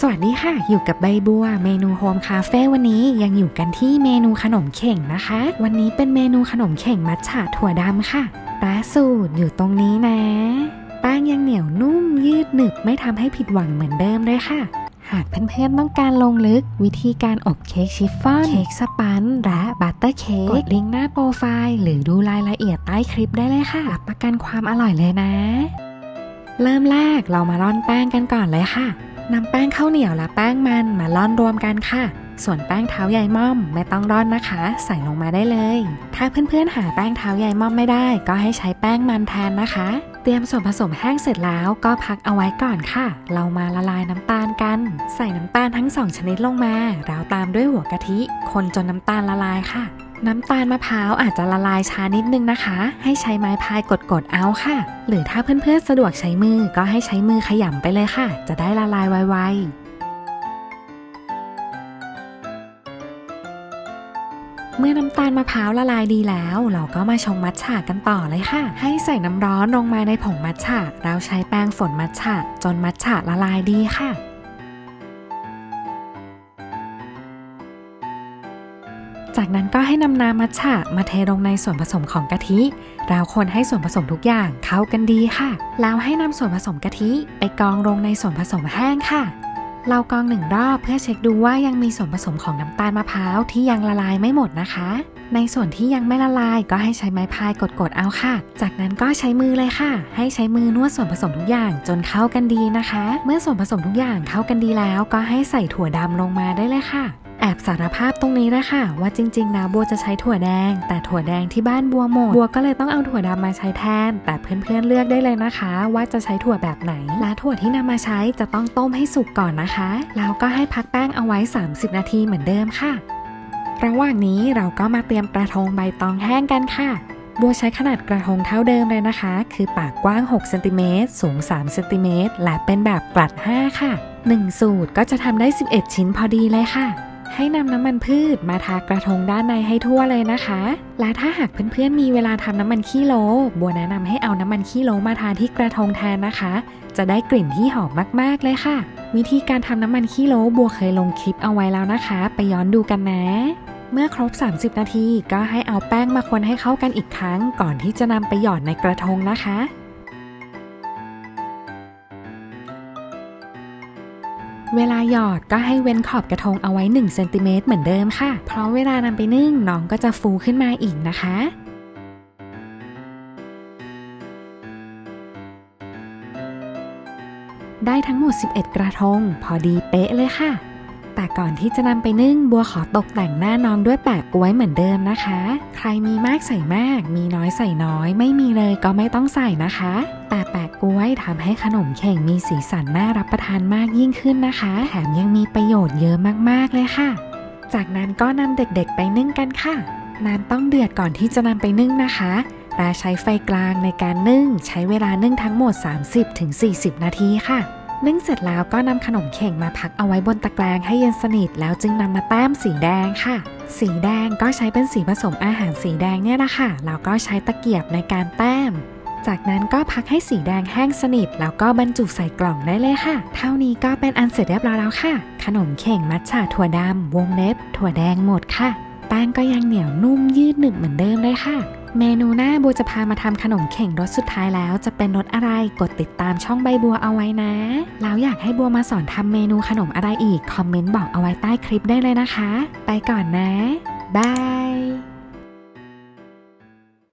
สวัสดีค่ะ อยู่กับใบบัว เมนูโฮมคาเฟ่วันนี้ยังอยู่กันที่เมนูขนมเข่งนะคะ วันนี้เป็นเมนูขนมเข่งมัทฉะถั่วดำค่ะร้าสูตรอยู่ตรงนี้นะแป้งยังเหนียวนุ่มยืดหนึบไม่ทำให้ผิดหวังเหมือนเดิมเลยค่ะ หากเพื่อนๆต้องการลงลึก วิธีการอบเค้กชิฟฟ่อน เค้กสปันและบัตเตอร์เค้กกดลิงก์หน้าโปรไฟล์ หรือดูรายละเอียดใต้คลิปได้เลยค่ะรับประกันความอร่อยเลยนะ เริ่มแรกเรามาร่อนแป้งกันก่อนเลยค่ะ นำแป้งข้าวเหนียวและแป้งมันมาร่อนรวมกันค่ะ ส่วนแป้งเท้าใยม่อมไม่ต้องร่อนนะคะ ใส่ลงมาได้เลย ถ้าเพื่อนๆหาแป้งเท้าใยม่อมไม่ได้ ก็ให้ใช้แป้งมันแทนนะคะ เตรียมส่วนผสมแห้งเสร็จแล้วก็พักเอาไว้ก่อนค่ะ เรามาละลายน้ำตาลกัน ใส่น้ำตาลทั้งสองชนิดลงมา แล้วตามด้วยหัวกะทิ คนจนน้ำตาลละลายค่ะ น้ำตาลมะพร้าวอาจจะละลายช้านิดนึงนะคะ ให้ใช้ไม้พายกดๆเอาค่ะ หรือถ้าเพื่อนๆสะดวกใช้มือก็ให้ใช้มือขยำไปเลยค่ะ จะได้ละลายไวๆเมื่อน้ำตาลมะพร้าวละลายดีแล้ว เราก็มาชงมัทฉะกันต่อเลยค่ะ ให้ใส่น้ำร้อนลงมาในผงมัทฉะเราใช้แป้งฝนมัทฉะจนมัทฉะละลายดีค่ะ จากนั้นก็ให้นำน้ำมัทฉะมาเทลงในส่วนผสมของกะทิเราคนให้ส่วนผสมทุกอย่างเข้ากันดีค่ะ แล้วให้นำส่วนผสมกะทิไปกองลงในส่วนผสมแห้งค่ะ เรากองหนึ่งรอบเพื่อเช็คดูว่ายังมีส่วนผสมของน้ำตาลมะพร้าวที่ยังละลายไม่หมดนะคะ ในส่วนที่ยังไม่ละลายก็ให้ใช้ไม้พายกดๆเอาค่ะ จากนั้นก็ใช้มือเลยค่ะ ให้ใช้มือนวดส่วนผสมทุกอย่างจนเข้ากันดีนะคะ เมื่อส่วนผสมทุกอย่างเข้ากันดีแล้ว ก็ให้ใส่ถั่วดำลงมาได้เลยค่ะ แอบสารภาพตรงนี้นะคะว่าจริงๆนะบัวจะใช้ถั่วแดง แต่ถั่วแดงที่บ้านบัวหมด บัวก็เลยต้องเอาถั่วดำมาใช้แทน แต่เพื่อนๆเลือกได้เลยนะคะ ว่าจะใช้ถั่วแบบไหน และถั่วที่นำมาใช้จะต้องต้มให้สุกก่อนนะคะ แล้วก็ให้พักแป้งเอาไว้ 30 นาทีเหมือนเดิมค่ะ ระหว่างนี้เราก็มาเตรียมกระทงใบตองแห้งกันค่ะบัวใช้ขนาดกระทงเท่าเดิมเลยนะคะ คือปากกว้าง6เซนติเมตรสูง3เซนติเมตรและเป็นแบบกลัด 5 ค่ะ 1 สูตรก็จะทำได้ 11 ชิ้นพอดีเลยค่ะ ให้นำน้ำมันพืชมาทากระทงด้านในให้ทั่วเลยนะคะ และถ้าหากเพื่อนๆมีเวลาทำน้ำมันขี้โลบัวแนะนำให้เอาน้ำมันขี้โลมาทาที่กระทงแทนนะคะ จะได้กลิ่นที่หอมมากๆเลยค่ะ วิธีการทำน้ำมันขี้โลบัวเคยลงคลิปเอาไว้แล้วนะคะ ไปย้อนดูกันนะเมื่อครบ 30 นาทีก็ให้เอาแป้งมาคนให้เข้ากันอีกครั้ง ก่อนที่จะนำไปหยอดในกระทงนะคะ เวลาหยอดก็ให้เว้นขอบกระทงเอาไว้ 1 เซนติเมตรเหมือนเดิมค่ะ เพราะเวลานำไปนึ่งน้องก็จะฟูขึ้นมาอีกนะคะได้ทั้งหมด 11 กระทง พอดีเป๊ะเลยค่ะ แต่ก่อนที่จะนำไปนึ่งบัวขอตกแต่งหน้าน้องด้วยแปะกล้วยเหมือนเดิมนะคะ ใครมีมากใส่มาก มีน้อยใส่น้อย ไม่มีเลยก็ไม่ต้องใส่นะคะ แต่แปะกล้วยทำให้ขนมเข่งมีสีสันน่ารับประทานมากยิ่งขึ้นนะคะ แถมยังมีประโยชน์เยอะมากๆเลยค่ะ จากนั้นก็นำเด็กๆไปนึ่งกันค่ะน้ำต้องเดือดก่อนที่จะนำไปนึ่งนะคะและใช้ไฟกลางในการนึ่ง ใช้เวลานึ่งทั้งหมด 30-40 นาทีค่ะ นึ่งเสร็จแล้วก็นำขนมเข่งมาพักเอาไว้บนตะแกรงให้เย็นสนิทแล้วจึงนำมาแต้มสีแดงค่ะ สีแดงก็ใช้เป็นสีผสมอาหารสีแดงเนี่ยแหละคะแล้วก็ใช้ตะเกียบในการแต้ม จากนั้นก็พักให้สีแดงแห้งสนิท แล้วก็บรรจุใส่กล่องได้เลยค่ะ เท่านี้ก็เป็นอันเสร็จเรียบร้อยแล้วค่ะ ขนมเข่งมัทฉะถั่วดำวงเล็บ ถั่วแดงหมดค่ะแป้งก็ยังเหนียวนุ่มยืดหนึบเหมือนเดิมเลยค่ะ เมนูหน้าบัวจะพามาทำขนมเข่งรสสุดท้ายแล้ว จะเป็นรสอะไรกดติดตามช่องใบบัวเอาไว้นะ แล้วอยากให้บัวมาสอนทำเมนูขนมอะไรอีก คอมเมนต์บอกเอาไว้ใต้คลิปได้เลยนะคะ ไปก่อนนะบาย